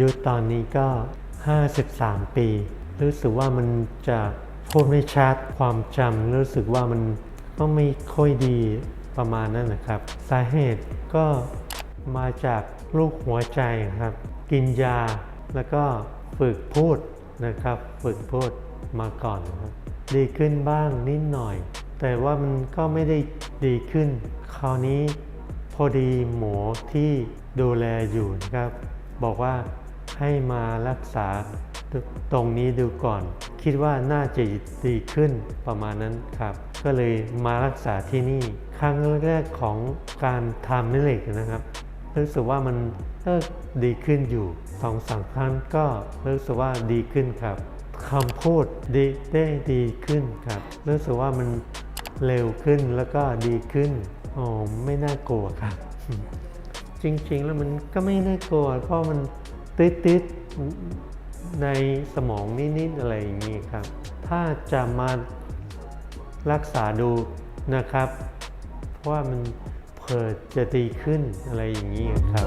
ยุตอนนี้ก็ 53 ปี รู้สึกว่ามันจะพูดไม่ชัดความจำรู้สึกว่ามันก็ไม่ค่อยดีประมาณนั้นนะครับ สาเหตุก็มาจากลูกหัวใจครับ กินยาแล้วก็ฝึกพูดนะครับ ฝึกพูดมาก่อนครับดีขึ้นบ้างนิดหน่อย แต่ว่ามันก็ไม่ได้ดีขึ้น คราวนี้พอดีหมอที่ดูแลอยู่นะครับ บอกว่า ให้มารักษาตรงนี้ดูก่อน คิดว่าน่าจะดีขึ้นประมาณนั้นครับ ก็เลยมารักษาที่นี่ ครั้งแรกของการทำนิเล็กนะครับรู้สึกว่ามันก็ดีขึ้นอยู่สองสามครั้งก็รู้สึกว่าดีขึ้นครับคำพูดดีได้ดีขึ้นครับรู้สึกว่ามันเร็วขึ้นแล้วก็ดีขึ้นโอ้ไม่น่ากลัวครับ จริงๆแล้วมันก็ไม่น่ากลัวเพราะมัน ติดๆในสมองนิดๆอะไรอย่างนี้ครับ ถ้าจะมารักษาดูนะครับ เพราะว่ามันเผื่อจะดีขึ้นอะไรอย่างนี้ครับ